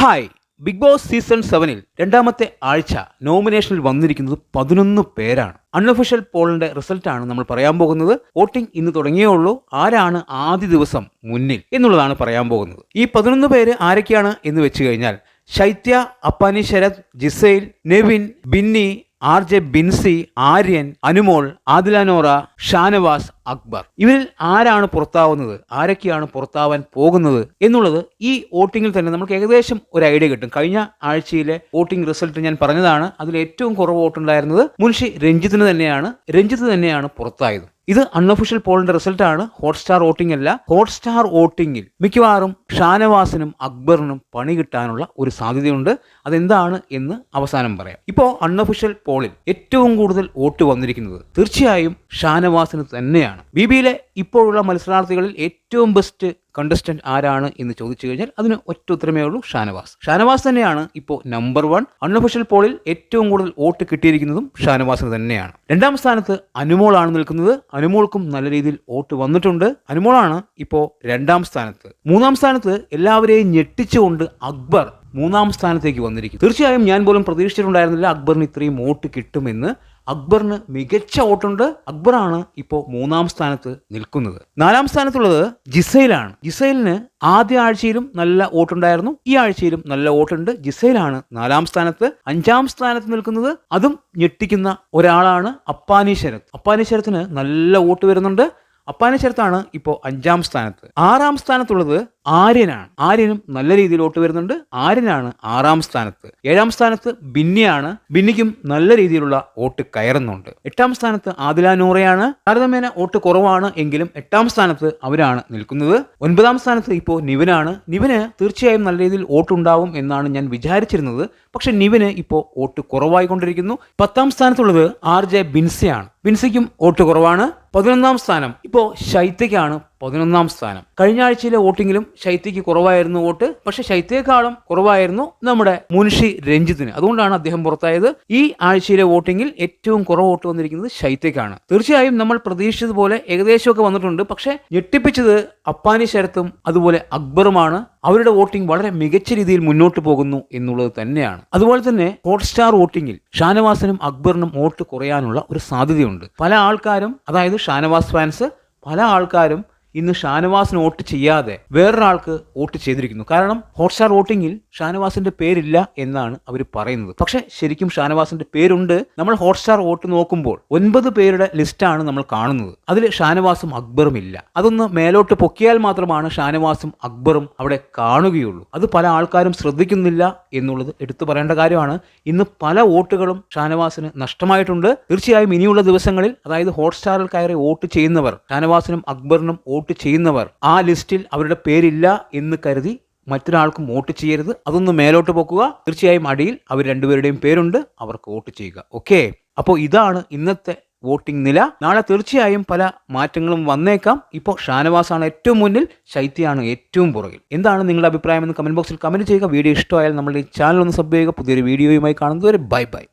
Hi. Big boss season സെവനിൽ രണ്ടാമത്തെ ആഴ്ച നോമിനേഷനിൽ വന്നിരിക്കുന്നത് പതിനൊന്ന് പേരാണ്. അൺഒഫീഷ്യൽ പോളിന്റെ റിസൾട്ടാണ് നമ്മൾ പറയാൻ പോകുന്നത്. വോട്ടിംഗ് ഇന്ന് തുടങ്ങിയേ ഉള്ളൂ. ആരാണ് ആദ്യ ദിവസം മുന്നിൽ എന്നുള്ളതാണ് പറയാൻ പോകുന്നത്. ഈ പതിനൊന്ന് പേര് ആരൊക്കെയാണ് എന്ന് വെച്ച് കഴിഞ്ഞാൽ ശൈത്യ അപ്പാനി ശരത് ജിസൈൽ നെവിൻ ബിന്നി ആർ ജെ ബിൻസി ആര്യൻ അനുമോൾ ആദിലാനോറ ഷാനവാസ് അക്ബർ. ഇവരിൽ ആരാണ് പുറത്താവുന്നത്? ആരൊക്കെയാണ് പുറത്താവാൻ പോകുന്നത്? എന്നുള്ളത് ഈ വോട്ടിങ്ങിൽ തന്നെ നമുക്ക് ഏകദേശം ഒരു ഐഡിയ കിട്ടും. കഴിഞ്ഞ ആഴ്ചയിലെ വോട്ടിംഗ് റിസൾട്ട് ഞാൻ പറഞ്ഞതാണ്. അതിൽ ഏറ്റവും കുറവ് വോട്ടുണ്ടായിരുന്നത് മുൻഷി രഞ്ജിത്തിന് തന്നെയാണ്. രഞ്ജിത്ത് തന്നെയാണ് പുറത്തായത്. ഇത് അൺഒഫീഷ്യൽ പോളിന്റെ റിസൾട്ട് ആണ്. ഹോട്ട്സ്റ്റാർ വോട്ടിംഗ് അല്ല. ഹോട്ട്സ്റ്റാർ വോട്ടിംഗിൽ മിക്കവാറും ഷാനവാസിനും അക്ബറിനും പണി കിട്ടാനുള്ള ഒരു സാധ്യതയുണ്ട്. അതെന്താണ് എന്ന് അവസാനം പറയാം. ഇപ്പോൾ അൺഒഫീഷ്യൽ പോളിൽ ഏറ്റവും കൂടുതൽ വോട്ട് വന്നിരിക്കുന്നത് തീർച്ചയായും ഷാനവാസിന് തന്നെയാണ്. ബി ബിയിലെ ഇപ്പോഴുള്ള മത്സരാർത്ഥികളിൽ ഏറ്റവും ബെസ്റ്റ് കണ്ടസ്റ്റന്റ് ആരാണ് എന്ന് ചോദിച്ചു കഴിഞ്ഞാൽ അതിന് ഒറ്റ ഉത്തരമേ ഉള്ളൂ ഷാനവാസ്. ഷാനവാസ് തന്നെയാണ് ഇപ്പോൾ നമ്പർ വൺ അൺഒഫീഷ്യൽ പോളിൽ ഏറ്റവും കൂടുതൽ വോട്ട് കിട്ടിയിരിക്കുന്നതും ഷാനവാസിന് തന്നെയാണ്. രണ്ടാം സ്ഥാനത്ത് അനുമോളാണ് നിൽക്കുന്നത്. അനുമോൾക്കും നല്ല രീതിയിൽ വോട്ട് വന്നിട്ടുണ്ട്. അനുമോളാണ് ഇപ്പോൾ രണ്ടാം സ്ഥാനത്ത്. മൂന്നാം സ്ഥാനത്ത് എല്ലാവരെയും ഞെട്ടിച്ചുകൊണ്ട് അക്ബർ മൂന്നാം സ്ഥാനത്തേക്ക് വന്നിരിക്കും തീർച്ചയായും ഞാൻ പോലും പ്രതീക്ഷിച്ചിട്ടുണ്ടായിരുന്നില്ല അക്ബറിന് ഇത്രയും വോട്ട് കിട്ടുമെന്ന്. അക്ബറിന് മികച്ച വോട്ടുണ്ട്. അക്ബറാണ് ഇപ്പോൾ മൂന്നാം സ്ഥാനത്ത് നിൽക്കുന്നത്. നാലാം സ്ഥാനത്തുള്ളത് ജിസൈലാണ്. ജിസൈലിന് ആദ്യ ആഴ്ചയിലും നല്ല വോട്ടുണ്ടായിരുന്നു. ഈ ആഴ്ചയിലും നല്ല വോട്ടുണ്ട്. ജിസൈലാണ് നാലാം സ്ഥാനത്ത്. അഞ്ചാം സ്ഥാനത്ത് നിൽക്കുന്നത് അതും ഞെട്ടിക്കുന്ന ഒരാളാണ് അപ്പാനി ശരത്. അപ്പാനി ശരത്തിന് നല്ല വോട്ട് വരുന്നുണ്ട്. അപ്പാനി ശരത്താണ് ഇപ്പോൾ അഞ്ചാം സ്ഥാനത്ത്. ആറാം സ്ഥാനത്തുള്ളത് ആര്യനാണ്. ആര്യനും നല്ല രീതിയിൽ വോട്ട് വരുന്നുണ്ട്. ആര്യനാണ് ആറാം സ്ഥാനത്ത്. ഏഴാം സ്ഥാനത്ത് ബിന്നിയാണ്. ബിന്നിക്കും നല്ല രീതിയിലുള്ള വോട്ട് കയറുന്നുണ്ട്. എട്ടാം സ്ഥാനത്ത് ആദിലാനൂറയാണ് താരതമ്യേന വോട്ട് കുറവാണ് എങ്കിലും എട്ടാം സ്ഥാനത്ത് അവരാണ് നിൽക്കുന്നത്. ഒൻപതാം സ്ഥാനത്ത് ഇപ്പോൾ നിവിനാണ്. നിവിന് തീർച്ചയായും നല്ല രീതിയിൽ വോട്ടുണ്ടാവും എന്നാണ് ഞാൻ വിചാരിച്ചിരുന്നത്. പക്ഷെ നിവിന് ഇപ്പോൾ വോട്ട് കുറവായിക്കൊണ്ടിരിക്കുന്നു. പത്താം സ്ഥാനത്തുള്ളത് ആർ ജെ ബിൻസയാണ്. ബിൻസയ്ക്കും വോട്ട് കുറവാണ്. പതിനൊന്നാം സ്ഥാനം ഇപ്പോൾ ശൈത്യക്കാണ്. പതിനൊന്നാം സ്ഥാനം. കഴിഞ്ഞ ആഴ്ചയിലെ വോട്ടിങ്ങിലും ശൈത്യക്ക് കുറവായിരുന്നു വോട്ട്. പക്ഷെ ശൈത്യയെക്കാളും കുറവായിരുന്നു നമ്മുടെ മുൻഷി രഞ്ജിത്തിന്. അതുകൊണ്ടാണ് അദ്ദേഹം പുറത്തായത്. ഈ ആഴ്ചയിലെ വോട്ടിങ്ങിൽ ഏറ്റവും കുറവ് വോട്ട് വന്നിരിക്കുന്നത് ശൈത്യക്കാണ്. തീർച്ചയായും നമ്മൾ പ്രതീക്ഷിച്ചതുപോലെ ഏകദേശമൊക്കെ വന്നിട്ടുണ്ട്. പക്ഷെ ഞെട്ടിപ്പിച്ചത് അപ്പാനി ശരത്തും അതുപോലെ അക്ബറുമാണ്. അവരുടെ വോട്ടിംഗ് വളരെ മികച്ച രീതിയിൽ മുന്നോട്ട് പോകുന്നു എന്നുള്ളത് തന്നെയാണ്. അതുപോലെ തന്നെ ഹോട്ട്സ്റ്റാർ വോട്ടിംഗിൽ ഷാനവാസിനും അക്ബറിനും വോട്ട് കുറയാനുള്ള ഒരു സാധ്യതയുണ്ട്. പല ആൾക്കാരും അതായത് ഷാനവാസ് ഫാൻസ് പല ആൾക്കാരും ഇന്ന് ഷാനവാസിന് വോട്ട് ചെയ്യാതെ വേറൊരാൾക്ക് വോട്ട് ചെയ്തിരിക്കുന്നു. കാരണം ഹോട്ട്സ്റ്റാർ വോട്ടിങ്ങിൽ ഷാനവാസിന്റെ പേരില്ല എന്നാണ് അവർ പറയുന്നത്. പക്ഷെ ശരിക്കും ഷാനവാസിന്റെ പേരുണ്ട്. നമ്മൾ ഹോട്ട്സ്റ്റാർ വോട്ട് നോക്കുമ്പോൾ ഒൻപത് പേരുടെ ലിസ്റ്റാണ് നമ്മൾ കാണുന്നത്. അതിൽ ഷാനവാസും അക്ബറും ഇല്ല. അതൊന്ന് മേലോട്ട് പൊക്കിയാൽ മാത്രമാണ് ഷാനവാസും അക്ബറും അവിടെ കാണുകയുള്ളൂ. അത് പല ആൾക്കാരും ശ്രദ്ധിക്കുന്നില്ല എന്നുള്ളത് എടുത്തു പറയേണ്ട കാര്യമാണ്. ഇന്ന് പല വോട്ടുകളും ഷാനവാസിന് നഷ്ടമായിട്ടുണ്ട്. തീർച്ചയായും ഇനിയുള്ള ദിവസങ്ങളിൽ അതായത് ഹോട്ട്സ്റ്റാറിൽ കയറി വോട്ട് ചെയ്യുന്നവർ ഷാനവാസിനും അക്ബറിനും വോട്ട് ചെയ്യുന്നവർ ആ ലിസ്റ്റിൽ അവരുടെ പേരില്ല എന്ന് കരുതി മറ്റൊരാൾക്കും വോട്ട് ചെയ്യരുത്. അതൊന്ന് മേലോട്ട് പോക്കുക. തീർച്ചയായും അടിയിൽ അവർ രണ്ടുപേരുടെയും പേരുണ്ട്. അവർക്ക് വോട്ട് ചെയ്യുക. ഓക്കെ? അപ്പോൾ ഇതാണ് ഇന്നത്തെ വോട്ടിംഗ് നില. നാളെ തീർച്ചയായും പല മാറ്റങ്ങളും വന്നേക്കാം. ഇപ്പോൾ ഷാനവാസാണ് ഏറ്റവും മുന്നിൽ ശൈത്യാണ് ഏറ്റവും പുറകിൽ. എന്താണ് നിങ്ങളുടെ അഭിപ്രായം എന്ന് കമന്റ് ബോക്സിൽ കമന്റ് ചെയ്യുക. വീഡിയോ ഇഷ്ടമായാൽ നമ്മുടെ ഈ ചാനൽ ഒന്ന് സബ് ചെയ്യുക. പുതിയൊരു വീഡിയോയുമായി കാണുന്നതുവരെ ബൈ ബൈ.